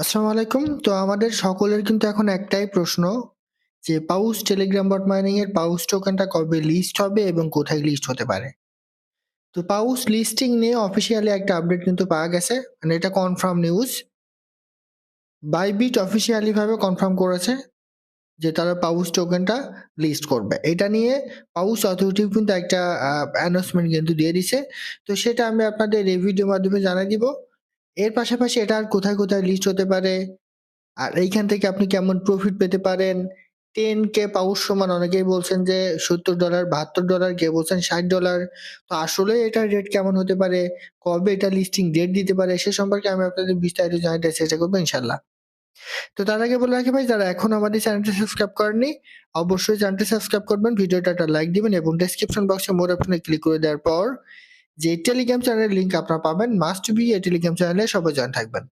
আসসালামু আলাইকুম। তো আমাদের সকলের কিন্তু এখন একটাই প্রশ্ন যে, পাউস টেলিগ্রাম বট মাইনিং এর পাউস টোকেনটা কবে লিস্ট হবে এবং কোথায় লিস্ট হতে পারে? তো পাউস লিস্টিং নিয়ে অফিসিয়ালি একটা আপডেট কিন্তু পাওয়া গেছে। মানে এটা কনফার্ম নিউজ। বাইবিট অফিসিয়ালি ভাবে কনফার্ম করেছে যে, তারা পাউস টোকেনটা লিস্ট করবে। এটা নিয়ে পাউস অথরিটি কিন্তু একটা অ্যানাউন্সমেন্ট কিন্তু দিয়ে দিছে। তো সেটা আমি আপনাদের এই ভিডিওর মাধ্যমে জানাই দিব। এর পাশাপাশি এটা আর কোথায়, কোথায় লিস্ট হতে পারে? আর এইখান থেকে আপনি কেমন প্রফিট পেতে পারেন? 10K পাউস সমান অনেকেই বলছেন যে $70 $72 কেউ বলছেন $60 তো আসলে এটার রেট কেমন হতে পারে? কবে এটা লিস্টিং ডেট দিতে পারে? সে সম্পর্কে আমি আপনাদের বিস্তারিত জানাতে চেষ্টা করব ইনশাআল্লাহ। তো তার আগে বলে রাখি ভাই যারা এখনও আমাদের চ্যানেলটি সাবস্ক্রাইব করেননি অবশ্যই চ্যানেলটি সাবস্ক্রাইব করবেন, ভিডিওটা একটা লাইক দিবেন এবং ডেসক্রিপশন বক্সে মোর অপশনে ক্লিক করে দেওয়ার পর যে টেলিগ্রাম চ্যানেলের লিঙ্ক আপনারা পাবেন মাস্ট বি এই টেলিগ্রাম চ্যানেলে সবাই জয়েন থাকবেন।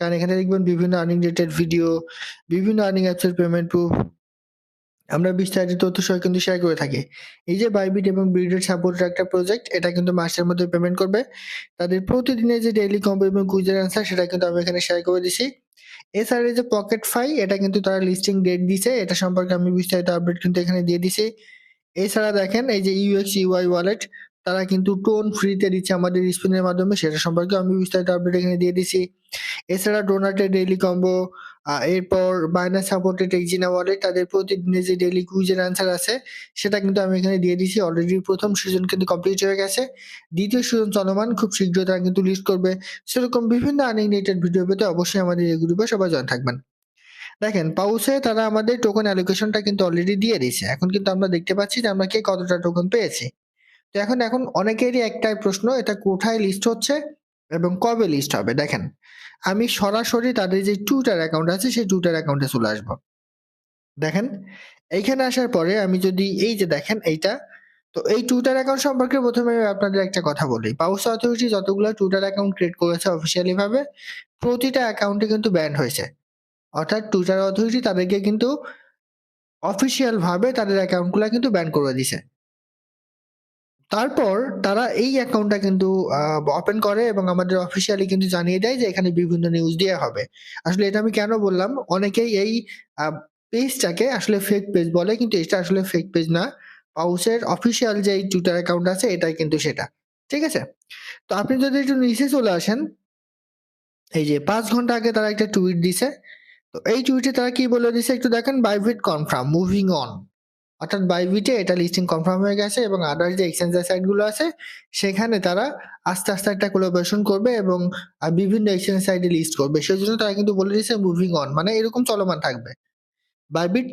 কারণ এখানে দেখবেন বিভিন্ন আর্নিং রিলেটেড ভিডিও, বিভিন্ন আর্নিং অ্যাপস এর পেমেন্ট প্রুফ আমরা বিস্তারিত তথ্য সহ কিন্তু শেয়ার করে থাকি। এই যে বাইবিট এবং বিটের সাপোর্টের একটা প্রজেক্ট এটা কিন্তু মাসের মধ্যে পেমেন্ট করবে। তাদের প্রতিদিনের যে ডেইলি কম্বো এবং কুইজের অ্যান্সার সেটা কিন্তু আমি এখানে শেয়ার করে দিছি। এছাড়া এই যে পকেট ফাই এটা কিন্তু তারা লিস্টিং ডেট দিছে। এটা সম্পর্কে আমি বিস্তারিত আপডেট কিন্তু এখানে দিয়ে দিছি। এছাড়া দেখেন এই যে ইউএক্স ইউআই ওয়ালেট তারা কিন্তু টোন ফ্রিতে দিচ্ছে আমাদের স্পিনের মাধ্যমে, সেটা সম্পর্কে আমি বিস্তারিত আপডেট এখানে দিয়ে দিছি। এছাড়া ডোনাটের ডেইলি কম্বো এরপর বাইন্যান্স সাপোর্টেড এক্সিনা ওয়ালেট তাদের প্রতিদিনের যে ডেইলি কুইজের অ্যান্সার আছে, সেটা কিন্তু আমি এখানে দিয়ে দিছি। অলরেডি প্রথম সিজন কিন্তু কমপ্লিট হয়ে গেছে। দ্বিতীয় সিজন চলমান, খুব শীঘ্রই তারা কিন্তু লিস্ট করবে। সেরকম বিভিন্ন আর্নিং রিলেটেড ভিডিও পেতে অবশ্যই আমাদের এই গ্রুপে সবাই জয়েন থাকবেন। দেখেন পাউসে তারা আমাদের টোকেন অ্যালোকেশনটা কিন্তু অলরেডি দিয়ে দিয়েছে। এখন কিন্তু আমরা দেখতে পাচ্ছি যে আমরা কে কতটা টোকেন পেয়েছি। তো এখন এখন অনেকেরই একটাই প্রশ্ন, এটা কোথায় লিস্ট হচ্ছে এবং কবে লিস্ট হবে? দেখেন, আমি সরাসরি তাদের যে টুইটার অ্যাকাউন্ট আছে, সেই টুইটার অ্যাকাউন্টে চলে আসব। দেখেন, এইখানে আসার পরে আমি যদি এই যে দেখেন এইটা, তো এই টুইটার অ্যাকাউন্ট সম্পর্কে প্রথমে আপনাদের একটা কথা বলি। পাউস অথরিটি যতগুলো টুইটার অ্যাকাউন্ট ক্রিয়েট করেছে অফিসিয়ালি ভাবে, প্রতিটা অ্যাকাউন্টে কিন্তু ব্যান হয়েছে। অর্থাৎ টুইটার অথরিটি তাদেরকে কিন্তু অফিসিয়াল ভাবে তাদের অ্যাকাউন্টগুলো কিন্তু ব্যান করে দিছে। তারপর তারা এই অ্যাকাউন্টটা কিন্তু ওপেন করে এবং আমাদের অফিসিয়ালি কিন্তু জানিয়ে দেয় যে এখানে বিভিন্ন নিউজ দেওয়া হবে। আসলে এটা আমি কেন বললাম? অনেকেই এই পেজটাকে আসলে ফেক পেজ বলে, কিন্তু এটা আসলে ফেক পেজ না। পাউসের অফিসিয়াল যেই টুইটার অ্যাকাউন্ট আছে, এটাই কিন্তু সেটা। ঠিক আছে? তো আপনি যদি একটু নিচে চলে আসেন, এই যে পাঁচ ঘণ্টা আগে তারা একটা টুইট দিছে। তো এই টুইটে তারা কি বলে দিছে একটু দেখেন বাইবিট কনফার্ম মুভিং অন। অর্থাৎ বাইবিটে এটা লিস্টিং কনফার্ম হয়ে গেছে এবং আদার্স যে এক্সচেঞ্জের সাইটগুলো আছে সেখানে তারা আস্তে, আস্তে একটা কোলাবোরেশন করবে এবং বিভিন্ন এক্সচেঞ্জ সাইটে লিস্ট করবে। সেই জন্য তারা কিন্তু বলে দিয়েছে মুভিং অন মানে এরকম চলমান থাকবে। বাইবিট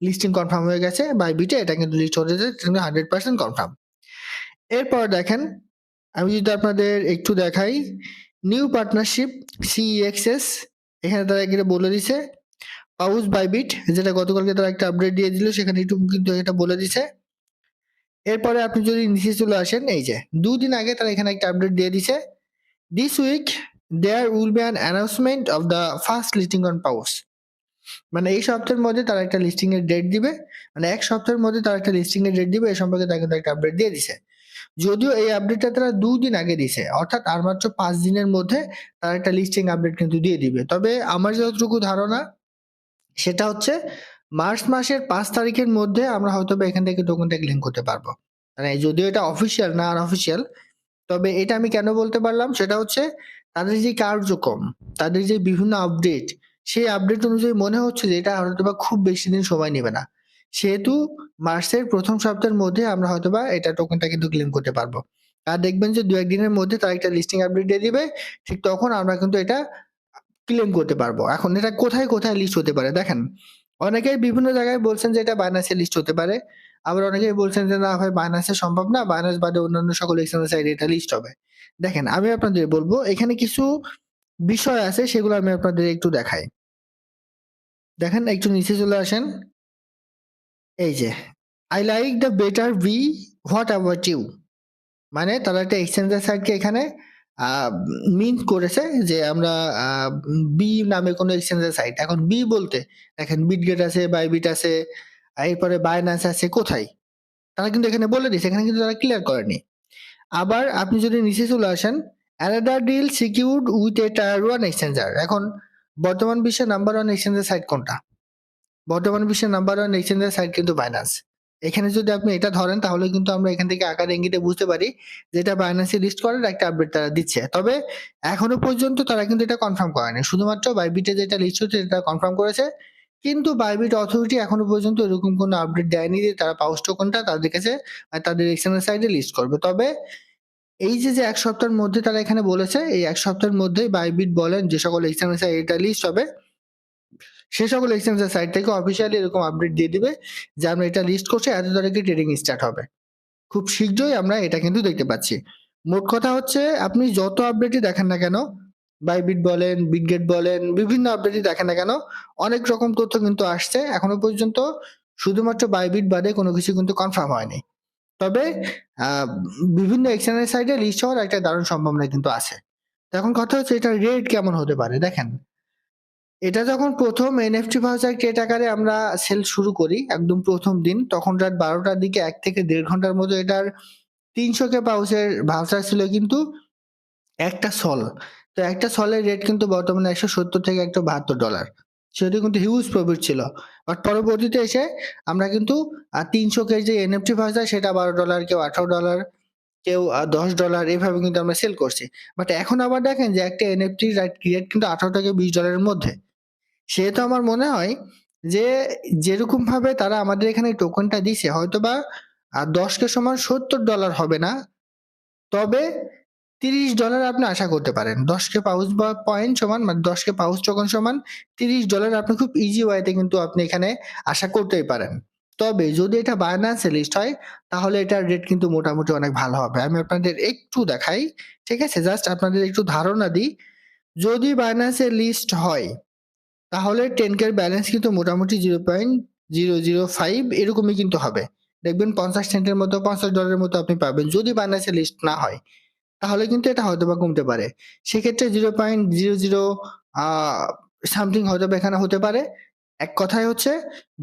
লিস্টিং কনফার্ম হয়ে গেছে। বাইবিটে এটা কিন্তু লিস্ট হতে যাচ্ছে 100% কনফার্ম। এরপর দেখেন আমি যদি আপনাদের একটু দেখাই নিউ পার্টনারশিপ সিইএক্সএস এখানে তারা এখানে বলে দিছে পাউস বাইবিট যেটা গতকালকে তারা একটা আপডেট দিয়ে দিল সেখানে একটু কিন্তু এটা বলে দিছে। এরপরে আপনি যদি নিচে চলে আসেন, এই যে, দুদিন আগে তারা এখানে একটা আপডেট দিয়ে দিছে। This week there will be an announcement of the first listing on Paws. মানে এই সপ্তাহের মধ্যে তারা একটা লিস্টিং এর ডেট দিবে। মানে এক সপ্তাহের মধ্যে তারা একটা লিস্টিং এর ডেট দিবে, এ সম্পর্কে তারা কিন্তু একটা আপডেট দিয়ে দিছে। যদিও এই আপডেটটা তারা ২ দিন আগে দিছে। অর্থাৎ আর মাত্র ৫ দিনের মধ্যে তারা একটা লিস্টিং আপডেট কিন্তু দিয়ে দিবে। তবে আমার যতটুকু ধারণা সেটা হচ্ছে মার্চ মাসের পাঁচ তারিখের মধ্যে আমরা হয়তোবা এখান থেকে টোকেনটা ক্লেম করতে পারব। মানে যদিও এটা অফিসিয়াল না আনঅফিসিয়াল তবে এটা আমি কেন বলতে পারলাম সেটা হচ্ছে তাদের যে কার্যক্রম, তাদের যে বিভিন্ন আপডেট সেই আপডেট অনুযায়ী মনে হচ্ছে যে এটা হয়তো বা খুব বেশি দিন সময় নেবে না। সেহেতু মার্চের প্রথম সপ্তাহের মধ্যে আমরা হয়তো বা এটা টোকেনটা কিন্তু ক্লেম করতে পারব। আর দেখবেন যে দু একদিনের মধ্যে তারা একটা লিস্টিং আপডেট দিয়ে দিবে। ঠিক তখন আমরা কিন্তু এটা ক্লেম করতে পারব। এখন এটা কোথায়, কোথায় লিস্ট হতে পারে? দেখেন অনেকেই বিভিন্ন জায়গায় বলছেন যে এটা বাইন্যান্সে লিস্ট হতে পারে। আবার অনেকেই বলছেন যে না ভাই বাইন্যান্সে সম্ভব না। বাইন্যান্স বাদে অন্যান্য সকল এক্সচেঞ্জের সাইটে এটা লিস্ট হবে। দেখেন আমি আপনাদের বলব এখানে কিছু বিষয় আছে সেগুলো আমি আপনাদের একটু দেখাই। দেখেন একটু নিচে চলে আসেন। এই যে I like the better we what about you? মানে তারা একটা এক্সচেঞ্জের সাইডকে এখানে আ মিন্ট করেছে যে আমরা বি নামে কোনো এক্সচেঞ্জের সাইট। এখন বি বলতে দেখেন বিটগেট আছে, বাইবিট আছে, এরপরে বাইন্যান্স আছে কোথায়? তারা কিন্তু এখানে বলে দিয়েছে। এখানে কিন্তু তারা ক্লিয়ার করেনি। আবার আপনি যদি নিচে চলে আসেন another deal secured with a tier 1 exchanger এখন বর্তমান বিশ্বের নাম্বার ওয়ান এক্সচেঞ্জের সাইট কোনটা বর্তমান বিশ্বের নাম্বার ওয়ান এক্সচেঞ্জের সাইট কিন্তু বাইন্যান্স এখানে যদি আপনি এটা ধরেন, তাহলে কিন্তু আমরা এখান থেকে আকার ইঙ্গিতে বুঝতে পারি যে এটা বাইন্যান্সে লিস্ট করার একটা আপডেট তারা দিচ্ছে। তবে এখনও পর্যন্ত তারা কিন্তু এটা কনফার্ম করেনি। শুধুমাত্র বাইবিটে যেটা লিস্ট হচ্ছে, সেটা কনফার্ম করেছে। কিন্তু বাইবিট অথরিটি এখনও পর্যন্ত এরকম কোনো আপডেট দেয়নি যে তারা পাউস টোকনটা তাদের কাছে তাদের এক্সচেঞ্জের সাইডে লিস্ট করবে। তবে এই যে যে এক সপ্তাহের মধ্যে তারা এখানে বলেছে, এই এক সপ্তাহের মধ্যেই বাইবিট বলেন যে সকল এক্সচেঞ্জের সাইড এটা লিস্ট হবে। সে সকল এক্সচেঞ্জের সাইট থেকে অফিসিয়ালি এরকম আপডেট দিয়ে দিবে যে আমরা এটা লিস্ট করছি, এত তারিখে ট্রেডিং স্টার্ট হবে। খুব শীঘ্রই আমরা এটা কিন্তু দেখতে পাচ্ছি। মোট কথা হচ্ছে, আপনি যত আপডেটই দেখেন না কেন বাইবিট বলেন বিটগেট বলেন, বিভিন্ন আপডেটই দেখেন না কেন, অনেক রকম তথ্য কিন্তু আসছে। এখনও পর্যন্ত শুধুমাত্র বাইবিট বাদে কোনো কিছু কিন্তু কনফার্ম হয়নি। তবে বিভিন্ন এক্সচেঞ্জের সাইডে লিস্ট হওয়ার একটা দারুণ সম্ভাবনা কিন্তু আছে। এখন কথা হচ্ছে এটা রেট কেমন হতে পারে? দেখেন এটা যখন প্রথম এনএফটি ভাউচার ক্রেট আকারে আমরা সেল শুরু করি, একদম প্রথম দিন, তখন রাত বারোটার দিকে এক থেকে দেড় ঘণ্টার মতো এটার তিনশো কে পাউচের ভাউচার ছিল কিন্তু একটা সল তো একটা সলের রেট কিন্তু বর্তমানে একশো সত্তর থেকে একশো বাহাত্তর ডলার সেটা কিন্তু হিউজ প্রফিট ছিল। বাট পরবর্তীতে এসে আমরা কিন্তু তিনশো কে যে এনএফটি ভাউচার সেটা বারো ডলার কেউ আঠারো ডলার কেউ দশ ডলার এভাবে কিন্তু আমরা সেল করছি। বাট এখন আবার দেখেন যে একটা এনএফটি রেট কিন্তু আঠারো থেকে বিশ ডলারের মধ্যে। সেহেতু আমার মনে হয় যে যেরকম ভাবে তারা আমাদের এখানে টোকনটা দিছে হয়তো বা দশকে সমান সত্তর ডলার হবে না, তবে তিরিশ ডলার আপনি আশা করতে পারেন। দশকে পাউচ বা পয়েন্ট সমান মানে দশকে পাউচ টোকন সমান, তিরিশ ডলার আপনি খুব ইজি ওয়েতে কিন্তু আপনি এখানে আশা করতেই পারেন। তবে যদি এটা বায়ানান্সে লিস্ট হয়, তাহলে এটার রেট কিন্তু মোটামুটি অনেক ভালো হবে। আমি আপনাদের একটু দেখাই, ঠিক আছে? জাস্ট আপনাদের একটু ধারণা দিই। যদি বায়ানান্সে লিস্ট হয় তাহলে টেন কের ব্যালেন্স কিন্তু মোটামুটি zero point zero zero five এরকমই কিন্তু হবে। দেখবেন পঞ্চাশ সেন্টের মতো, পঞ্চাশ ডলারের মতো আপনি পাবেন, যদি বায়ানান্সে লিস্ট না হয়, তাহলে কিন্তু এটা হয়তো বা কমতে পারে। সেক্ষেত্রে zero point zero zero something হয়তো বা এখানে হতে পারে। এক কথায় হচ্ছে,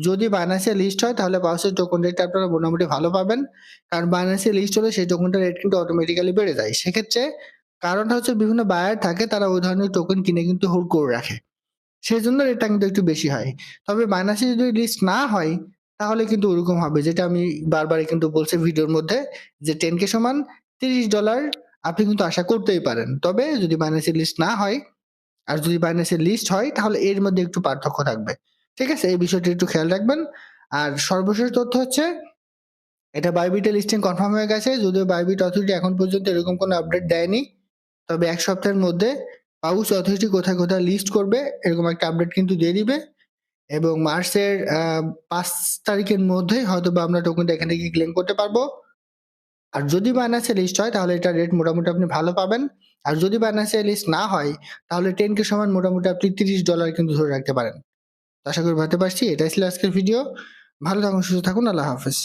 যদি বাইন্যান্সে লিস্ট হয়, তাহলে পাউসের টোকন রেটটা আপনারা মোটামুটি ভালো পাবেন। কারণ বাইন্যান্সে লিস্ট হলে সেই টোকনটার রেট কিন্তু অটোমেটিক্যালি বেড়ে যায়। সেক্ষেত্রে কারণটা হচ্ছে বিভিন্ন বায়ার থাকে, তারা ওই ধরনের টোকেন কিনে কিন্তু হোল্ড করে রাখে। সেই জন্য রেটটা কিন্তু একটু বেশি হয়। তবে বাইন্যান্সে যদি লিস্ট না হয়, তাহলে কিন্তু ওরকম হবে। যেটা আমি বারবারই কিন্তু বলছি ভিডিওর মধ্যে, যে টেন কে সমান তিরিশ ডলার আপনি কিন্তু আশা করতেই পারেন। তবে যদি বাইন্যান্সের লিস্ট না হয়, আর যদি বাইন্যান্সের লিস্ট হয়, তাহলে এর মধ্যে একটু পার্থক্য থাকবে। ঠিক আছে? এই বিষয়টি একটু খেয়াল রাখবেন। আর সর্বশেষ তথ্য হচ্ছে, এটা বাইবিটে লিস্টিং কনফার্ম হয়ে গেছে। যদিও বাইবিট অথরিটি এখন পর্যন্ত এরকম কোনো আপডেট দেয়নি, তবে এক সপ্তাহের মধ্যে পাউস অথরিটি কোথায় কোথায় লিস্ট করবে, এরকম একটা আপডেট কিন্তু দিয়ে দিবে এবং মার্চের পাঁচ তারিখের মধ্যেই হয়তো বা আমরা টোকেনটা এখান থেকে ক্লেম করতে পারব। আর যদি বাইন্যান্সে লিস্ট হয়, তাহলে এটা রেট মোটামুটি আপনি ভালো পাবেন। আর যদি বাইন্যান্সে লিস্ট না হয়, তাহলে টেন কে সমান মোটামুটি আপনি তিরিশ ডলার কিন্তু ধরে রাখতে পারেন। আশা করি ভাবতে পারছি, এটাই ছিল আজকের ভিডিও ভালো থাকুন, সুস্থ থাকুন, আল্লাহ হাফেজ।